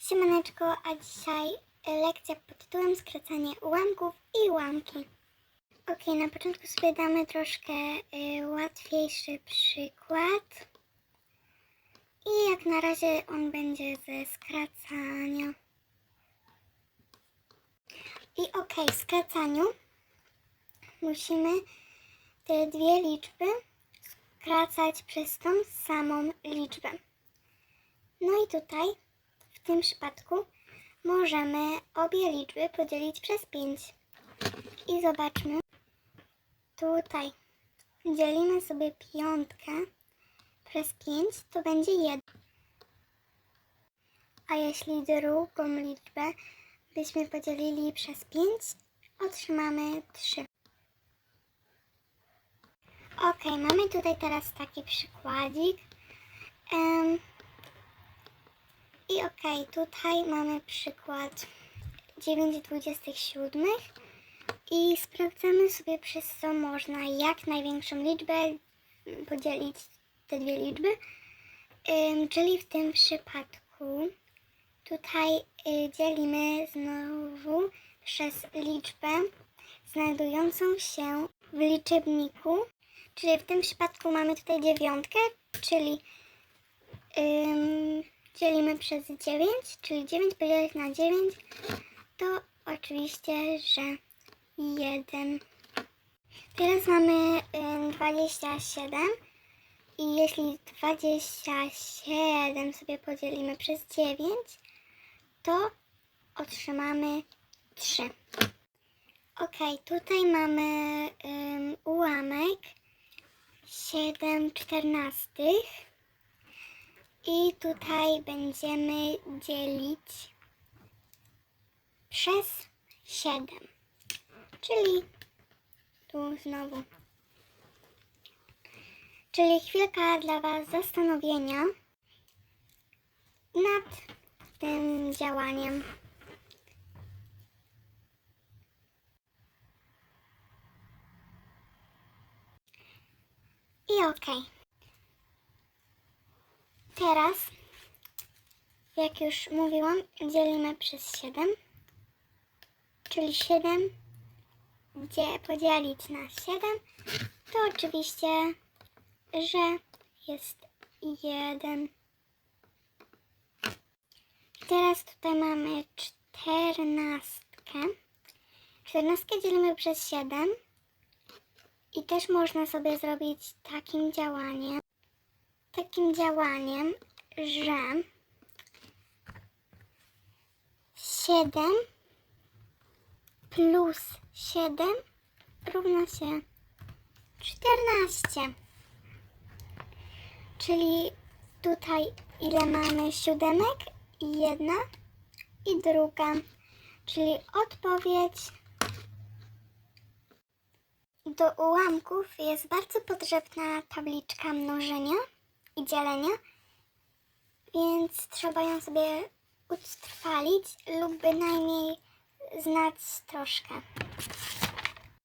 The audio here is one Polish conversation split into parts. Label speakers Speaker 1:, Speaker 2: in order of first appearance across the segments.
Speaker 1: Siemaneczko, a dzisiaj lekcja pod tytułem skracanie ułamków i ułamki. Ok, na początku sobie damy troszkę y, łatwiejszy przykład. I jak na razie on będzie ze skracania. I ok, w skracaniu musimy te dwie liczby skracać przez tą samą liczbę. No i tutaj tym przypadku możemy obie liczby podzielić przez 5. I zobaczmy. Tutaj dzielimy sobie piątkę przez 5, to będzie 1. A jeśli drugą liczbę byśmy podzielili przez 5, otrzymamy 3. Ok, mamy tutaj teraz taki przykładzik. Em, I okej, tutaj mamy przykład 9,27 i sprawdzamy sobie przez co można jak największą liczbę podzielić te dwie liczby. Ym, czyli w tym przypadku tutaj y, dzielimy znowu przez liczbę znajdującą się w liczebniku. Czyli w tym przypadku mamy tutaj dziewiątkę, czyli Ym, dzielimy przez 9, czyli 9 podzielić na 9 to oczywiście, że 1. Teraz mamy ym, 27 i jeśli 27 sobie podzielimy przez 9, to otrzymamy 3. Ok, tutaj mamy ym, ułamek 7 czternastych. I tutaj będziemy dzielić przez 7. Czyli tu znowu. Czyli chwilka dla Was zastanowienia nad tym działaniem. I okej. Teraz, jak już mówiłam, dzielimy przez 7, czyli 7 gdzie podzielić na 7, to oczywiście, że jest 1. Teraz tutaj mamy 14. 14 dzielimy przez 7 i też można sobie zrobić takim działaniem, takim działaniem, że 7 plus 7 równa się 14. Czyli tutaj ile mamy siódemek? Jedna i druga. Czyli odpowiedź do ułamków jest bardzo potrzebna tabliczka mnożenia i dzielenia, więc trzeba ją sobie utrwalić lub bynajmniej znać troszkę.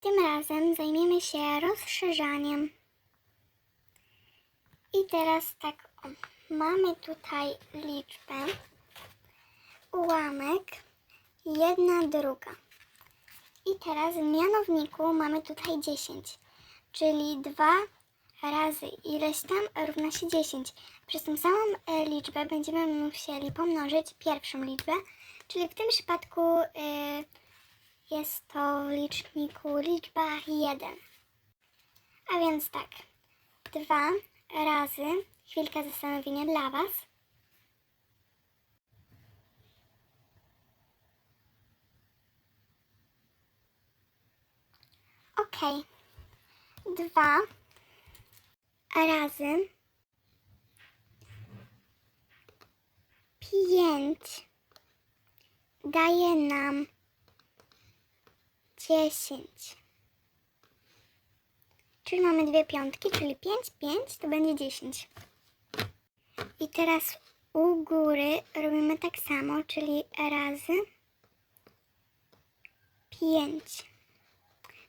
Speaker 1: Tym razem zajmiemy się rozszerzaniem. I teraz tak, o, mamy tutaj liczbę, ułamek, jedna druga. I teraz w mianowniku mamy tutaj 10, czyli 2 razy ileś tam równa się 10. Przez tą samą e, liczbę będziemy musieli pomnożyć pierwszą liczbę, czyli w tym przypadku y, jest to w liczniku liczba 1. A więc tak, 2 razy, chwilka zastanowienia dla Was. Ok. 2 razy 5 daje nam 10. Czyli mamy dwie piątki, czyli 5, 5 to będzie 10. I teraz u góry robimy tak samo, czyli razy 5.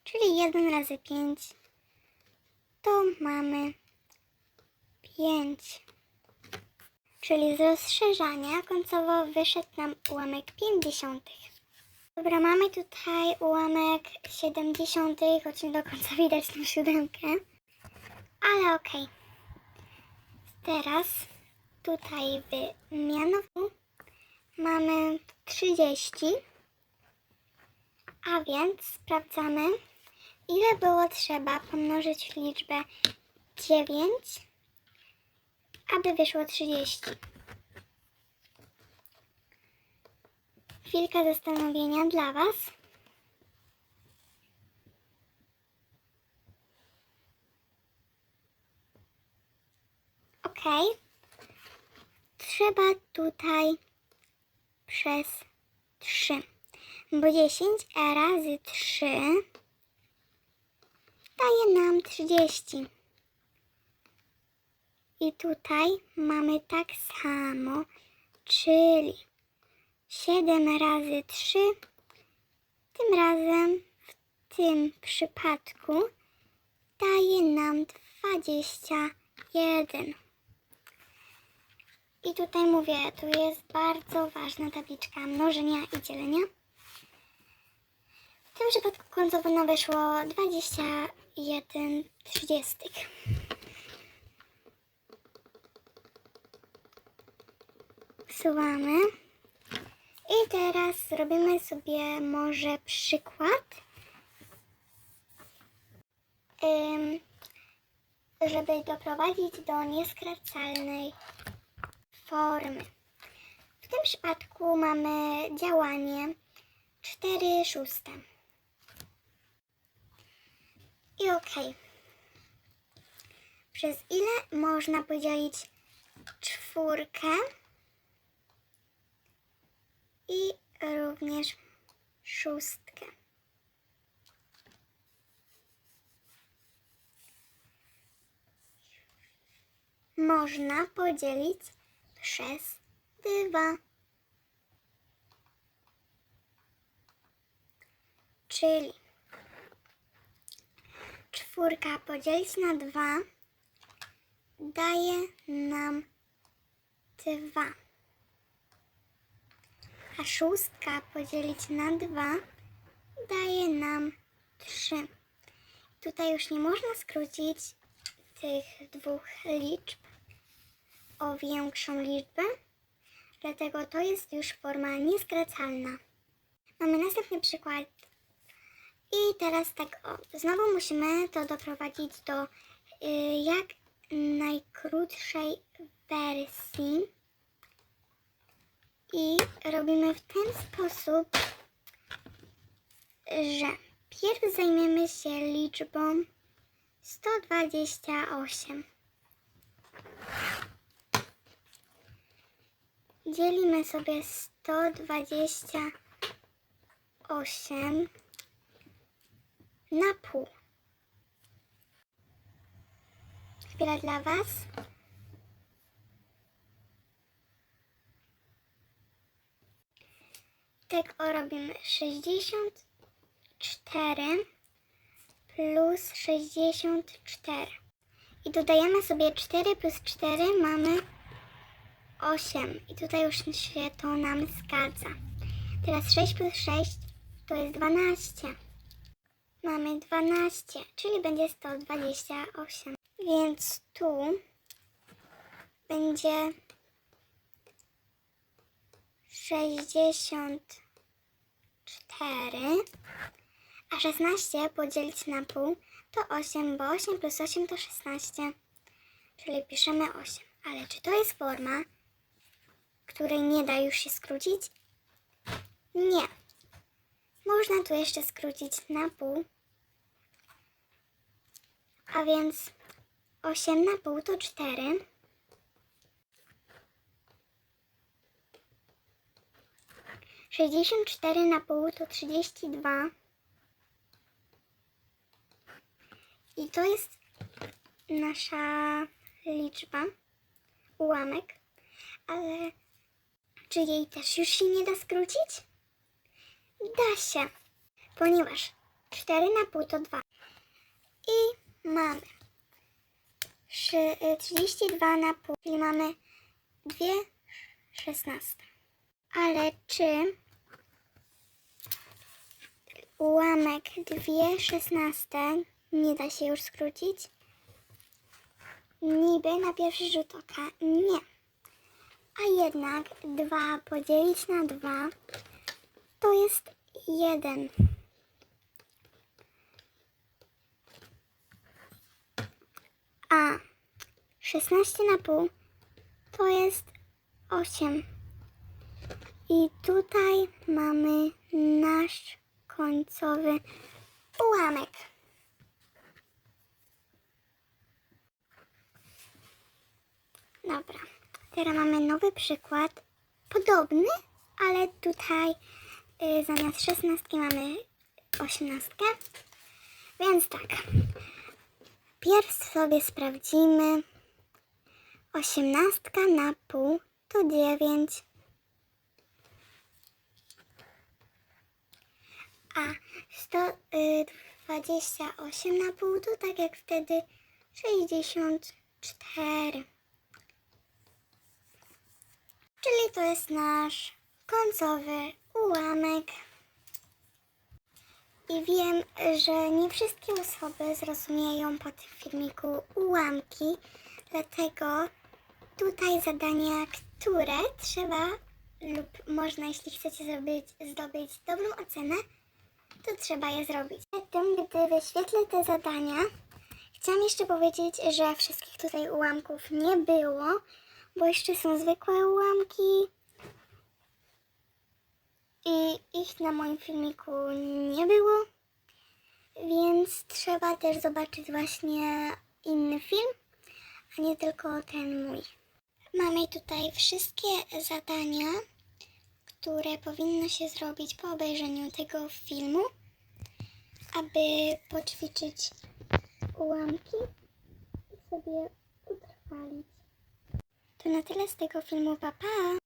Speaker 1: Czyli 1 razy 5 to mamy 5. czyli z rozszerzania końcowo wyszedł nam ułamek 50. Dobra, mamy tutaj ułamek 70, choć nie do końca widać tą siódemkę. Ale okej. Teraz tutaj w mianowniku mamy 30. A więc sprawdzamy, ile było trzeba pomnożyć liczbę 9, aby wyszło 30. Chwilka zastanowienia dla Was. Ok. Trzeba tutaj przez 3. Bo 10 razy 3 daje nam 30. I tutaj mamy tak samo, czyli 7 razy 3, tym razem w tym przypadku daje nam 21. I tutaj mówię, tu jest bardzo ważna tabliczka mnożenia i dzielenia. W tym przypadku końcowo nam wyszło 21 trzydziestych. Wsuwamy. I teraz zrobimy sobie może przykład, żeby doprowadzić do nieskracalnej formy. W tym przypadku mamy działanie 4 szóste. I ok. Przez ile można podzielić czwórkę i również szóstkę? Można podzielić przez dwa. Czyli czwórka podzielić na dwa daje nam dwa. A szóstka podzielić na dwa daje nam trzy. Tutaj już nie można skrócić tych dwóch liczb o większą liczbę, dlatego to jest już forma nieskracalna. Mamy następny przykład. I teraz tak, o, znowu musimy to doprowadzić do y, jak najkrótszej wersji. I robimy w ten sposób, że pierw zajmiemy się liczbą 128. Dzielimy sobie 128 na pół. Chwila dla Was. O robimy 64 plus 64. I dodajemy sobie 4 plus 4 mamy 8. I tutaj już się to nam zgadza. Teraz 6 plus 6 to jest 12. Mamy 12, czyli będzie 128. Więc tu będzie 64, a 16 podzielić na pół to 8, bo 8 plus 8 to 16, czyli piszemy 8. Ale czy to jest forma, której nie da już się skrócić? Nie. Można tu jeszcze skrócić na pół. A więc 8 na pół to 4. Sześćdziesiąt cztery na pół to trzydzieści dwa. I to jest nasza liczba, ułamek, ale czy jej też już się nie da skrócić? Da się, ponieważ 4 na pół to 2. I mamy szy- y, 32 na pół, czyli mamy dwie szesnaste. Ale czy ułamek dwie szesnaste nie da się już skrócić? Niby na pierwszy rzut oka nie. A jednak 2 podzielić na 2 to jest 1. A 16 na pół to jest 8. I tutaj mamy nasz końcowy ułamek. Dobra, teraz mamy nowy przykład. Podobny, ale tutaj y, zamiast szesnastki mamy osiemnastkę. Więc tak, pierw sobie sprawdzimy. Osiemnastka na pół to dziewięć. A 128 na pół to tak jak wtedy 64. Czyli to jest nasz końcowy ułamek. I wiem, że nie wszystkie osoby zrozumieją po tym filmiku ułamki, dlatego tutaj zadania, które trzeba lub można, jeśli chcecie zrobić, zdobyć dobrą ocenę, to trzeba je zrobić. Przed tym, gdy wyświetlę te zadania, chciałam jeszcze powiedzieć, że wszystkich tutaj ułamków nie było, bo jeszcze są zwykłe ułamki i ich na moim filmiku nie było, więc trzeba też zobaczyć właśnie inny film, a nie tylko ten mój. Mamy tutaj wszystkie zadania, które powinno się zrobić po obejrzeniu tego filmu, aby poćwiczyć ułamki i sobie utrwalić. To na tyle z tego filmu, pa pa!